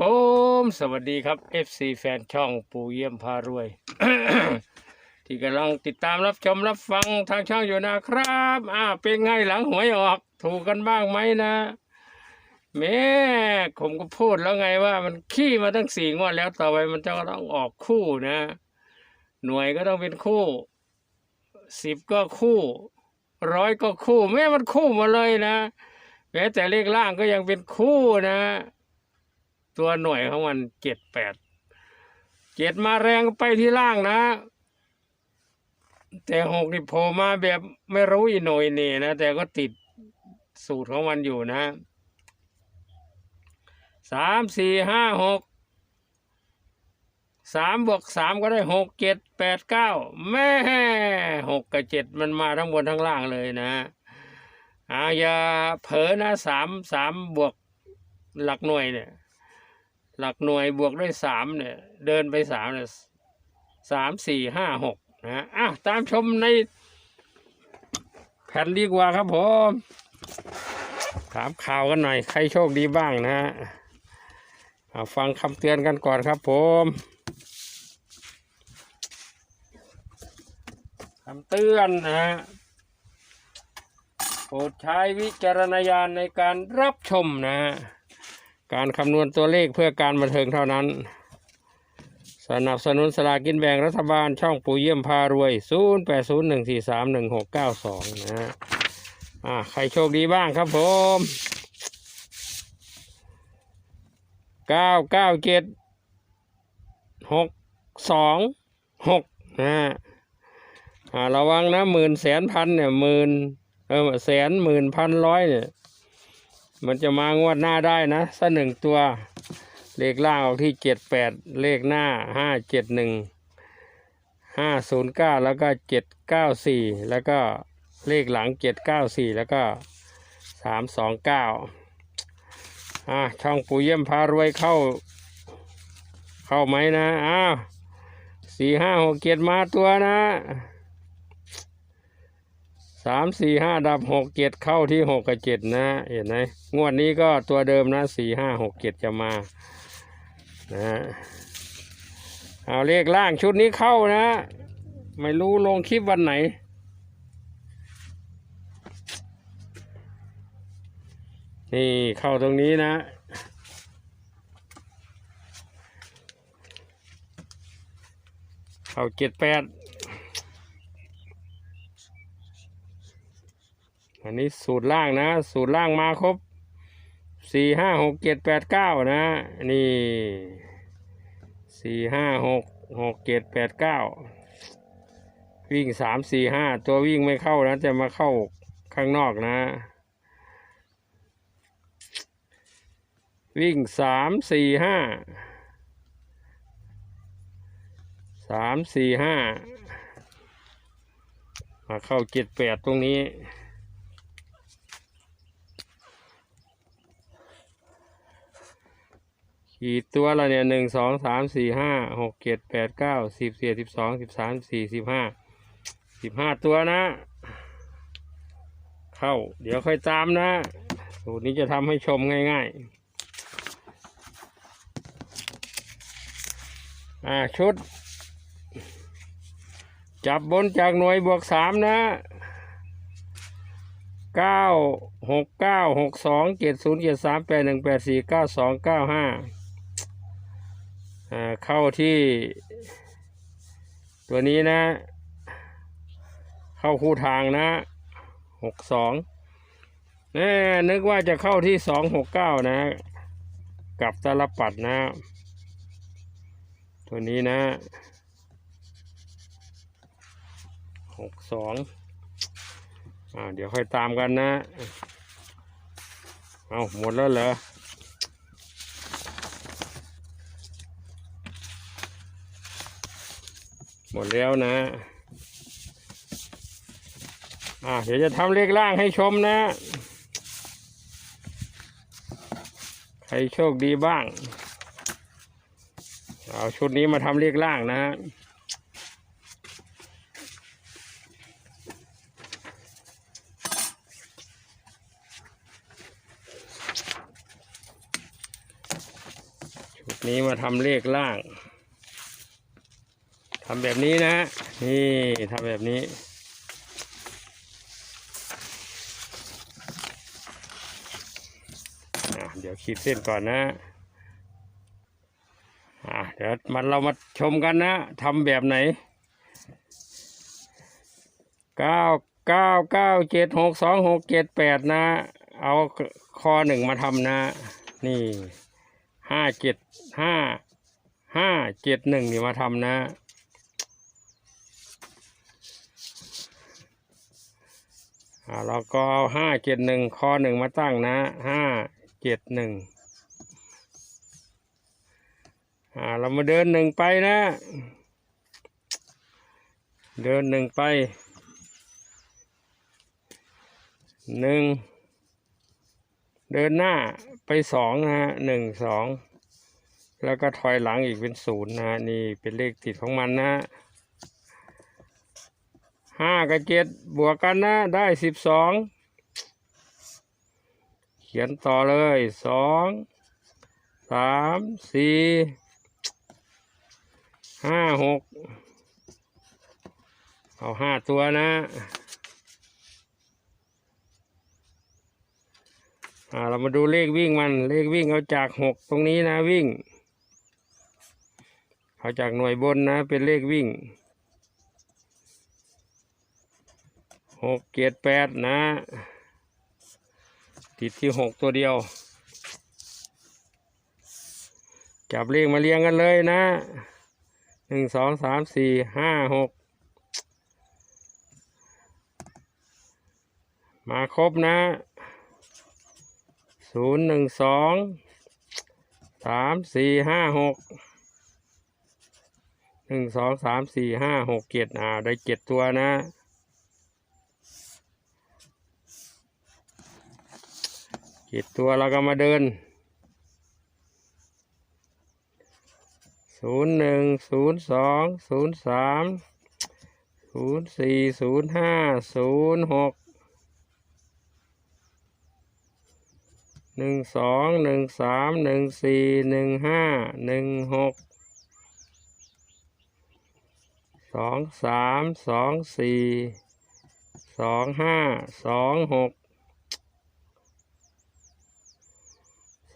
ผมสวัสดีครับ FC แฟนช่องปูเยี่ยมพารวย ที่กำลังติดตามรับชมรับฟังทางช่องอยู่นะครับอ่าเป็นไงหลังหวยออก ถูกกันบ้างไหมนะแม่ผมก็พูดแล้วไงว่ามันขี้มาตั้งสี่งวดแล้วต่อไปมันจะต้องออกคู่นะ หน่วยก็ต้องเป็นคู่สิบก็คู่ร้อยก็คู่แม่มันคู่มาเลยนะแม้แต่เลขล่างก็ยังเป็นคู่นะ ตัวหน่วยของมันเจ็ดแปดเจ็ดมาแรงไปที่ล่างนะ แต่หกนี่โผล่มาแบบไม่รู้อีหน่ยนี่นะ แต่ก็ติดสูตรของมันอยู่นะสามสี่ห้าหกสามบวกสามก็ได้หกเจ็ดแปดเก้าแม่หกกับเจ็ดมันมาทั้งบนทั้งล่างเลยนะอาอย่าเผลอนะสามสามบวกหลักหน่วยเนี่ย หลักหน่วยบวกด้วยสามเนี่ย เดินไปสามเนี่ยสามสี่ห้าหกนะอะตามชมในแผ่นดีกว่าครับผม ถามข่าวกันหน่อย ใครโชคดีบ้างนะฮะอะฟังคำเตือนกันก่อนครับผมคำเตือนนะฮะโปรดใช้วิจารณญาณในการรับชมนะฮะ การคำนวณตัวเลขเพื่อการบันเทิงเท่านั้น สนับสนุนสลากกินแบ่งรัฐบาลช่องปู่เยี่ยมพารวย 0 8 0 1 4 3 1 6 9 2 นะฮะอ่าใครโชคดีบ้างครับผม 9 9 7 6 2 6นะฮะอ่าระวังนะหมื่นแสนพันเนี่ยหมื่นเออแสนหมื่นพันร้อยเนี่ย มันจะมางวดหน้าได้นะสักหนึ่งตัว เลขล่างออกที่เจ็ดแปดเลขหน้าห้าเจ็ดหนึ่งห้าศูนย์เก้าแล้วก็เจ็ดเก้าสี่แล้วก็เลขหลังเจ็ดเก้าสี่แล้วก็สามสองเก้าอะช่องปู่เยี่ยมพารวยเข้า เข้าไหมนะอ้าวสี่ห้าหกเจ็ดมาตัวนะ สามสี่ห้าดับหกเจ็ดเข้าที่หกกับเจ็ดนะเห็นไหมงวดนี้ก็ตัวเดิมนะสี่ห้าหกเจ็ดจะมานะฮะเอาเลขล่างชุดนี้เข้านะ ไม่รู้ลงคลิปวันไหน นี่เข้าตรงนี้นะเข้าเจ็ดแปด อันนี้สูตรล่างนะ สูตรล่างมาครบสี่ห้าหกเจ็ดแปดเก้านะนี่สี่ห้าหกหกเจ็ดแปดเก้าวิ่งสามสี่ห้าตัววิ่งไม่เข้านะ จะมาเข้าข้างนอกนะ วิ่งสามสี่ห้าสามสี่ห้ามาเข้าเจ็ดแปดตรงนี้ ขีดตัวละเนี่ยหนึ่งสองสามสี่ห้าหกเจ็ดแปดเก้าสิบสี่สิบสองสิบสามสี่สิบห้าสิบห้าตัวนะ เข้า เดี๋ยวค่อยตามนะสูตรนี้จะทำให้ชมง่ายๆ อ่าชุด จับบนจากหน่วยบวกสามนะเก้าหกเก้าหกสองเจ็ดศูนย์เจ็ดสามแปดหนึ่งแปดสี่เก้าสองเก้าห้า เข้าที่ตัวนี้นะ เข้าคู่ทางนะหกสองแน่นึกว่าจะเข้าที่สองหกเก้านะ กับตลปัดนะ ตัวนี้นะหกสองอ่าเดี๋ยวค่อยตามกันนะ เอาหมดแล้วเหรอ หมดแล้วนะ อ่าเดี๋ยวจะทำเลขล่างให้ชมนะ ใครโชคดีบ้าง เอาชุดนี้มาทำเลขล่างนะฮะนี้มาทำเลขล่าง ทำแบบนี้นะนี่ทำแบบนี้ เดี๋ยวขีดเส้นก่อนนะอะเดี๋ยวมันเรามาชมกันนะทำแบบไหนเก้าเก้าเก้าเจ็ดหกสองหกเจ็ดแปดนะ เอาคอหนึ่งมาทำนะ นี่ห้าเจ็ดห้าห้าเจ็ดหนึ่งนี่มาทำนะ อ่าเราก็เอาห้าเจ็ดหนึ่งคอหนึ่งมาตั้งนะห้าเจ็ดหนึ่งอ่าเรามาเดินหนึ่งไปนะ เดินหนึ่งไปหนึ่งเดินหน้าไปสองนะฮะหนึ่งสองแล้วก็ถอยหลังอีกเป็นศูนย์นะฮะนี่เป็นเลขติดของมันนะ ห้ากับเจ็ดบวกกันนะ ได้สิบสองเขียนต่อเลยสองสามสี่ห้าหกเอาห้าตัวนะอ่าเรามาดูเลขวิ่งมัน เลขวิ่งเอาจากหกตรงนี้นะวิ่ง เอาจากหน่วยบนนะเป็นเลขวิ่ง หกเจ็ดแปดนะ ติดที่หกตัวเดียว จับเลขมาเรียงกันเลยนะหนึ่งสองสามสี่ห้าหกมาครบนะศูนย์หนึ่งสองสามสี่ห้าหกหนึ่งสองสามสี่ห้าหกเจ็ดอ่าได้เจ็ดตัวนะ จ็ดตัวเราก็มาเดินศูนย์หนึ่งศูนย์สองศูนย์สามศูนย์สี่ศูนย์ห้าศูนย์หกหนึ่งสองหนึ่งสามหนึ่งสี่หนึ่งห้าหนึ่งหกสองสามสองสี่สองห้าสองหก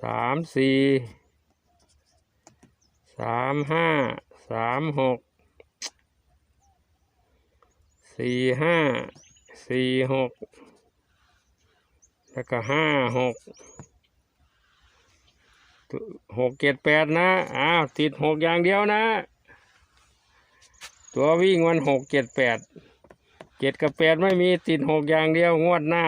สามสี่สามห้าสามหกสี่ห้าสี่หกแล้วก็ห้าหกหกเจ็ดแปดนะ อ้าว ติดหกอย่างเดียวนะ ตัววิ่งมันหกเจ็ดแปดเจ็ดกับแปดไม่มีติดหกอย่างเดียวงวดหน้า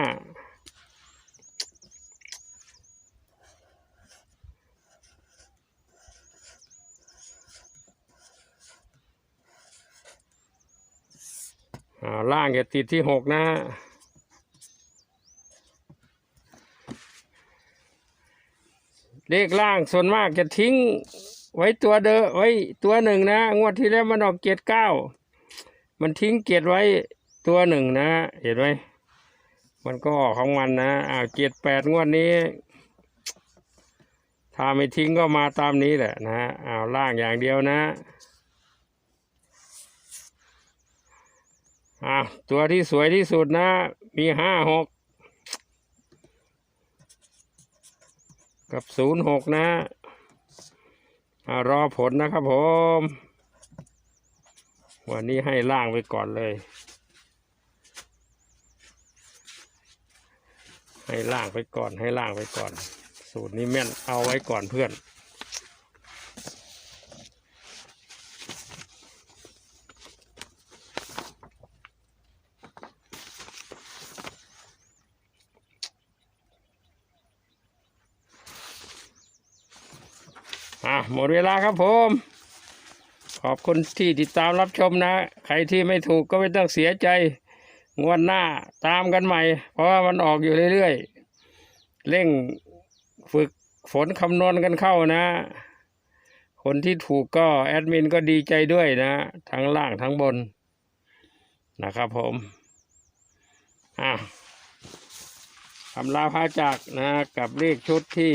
ล่างจะติดที่หกนะฮะเลขล่างส่วนมากจะทิ้งไว้ตัวเดอไว้ตัวหนึ่งนะ งวดที่แล้วมันออกเจ็ดเก้ามันทิ้งเจ็ดไว้ตัวหนึ่งนะเห็นไหมมันก็ออกของมันนะอ้าวเจ็ดแปดงวดนี้ ถ้าไม่ทิ้งก็มาตามนี้แหละนะอ้าวล่างอย่างเดียวนะ อะตัวที่สวยที่สุดนะ มีห้าหกกับศูนย์หกนะอ่ารอผลนะครับผม วันนี้ให้ล่างไปก่อนเลย ให้ล่างไปก่อนให้ล่างไปก่อน สูตรนี้แม่นเอาไว้ก่อนเพื่อน อะหมดเวลาครับผม ขอบคุณที่ติดตามรับชมนะ ใครที่ไม่ถูกก็ไม่ต้องเสียใจ งวดหน้าตามกันใหม่ เพราะว่ามันออกอยู่เรื่อยๆ เร่งฝึกฝนคำนวณกันเข้านะ คนที่ถูกก็แอดมินก็ดีใจด้วยนะ ทั้งล่างทั้งบนนะครับผมอะคำลาพาจากนะกับเลขชุดที่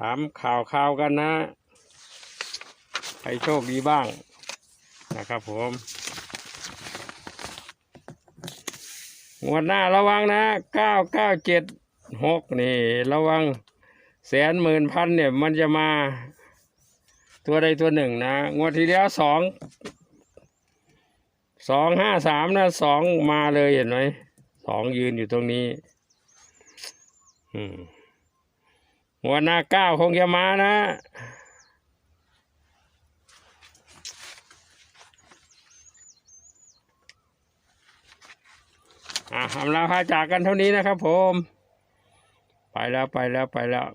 ถามข่าวข่าวกันนะ ใครโชคดีบ้างนะครับผม งวดหน้าระวังนะเก้าเก้าเจ็ดหกนี่ ระวังแสนหมื่นพันเนี่ยมันจะมาตัวใดตัวหนึ่งนะ งวดที่แล้วสองสองห้าสามนะสองมาเลยเห็นไหมสองยืนอยู่ตรงนี้ อืม งวหน้าก้าวคงจะมานะ อะอำลาพาจากกันเท่านี้นะครับผม ไปแล้วไปแล้วไปแล้ว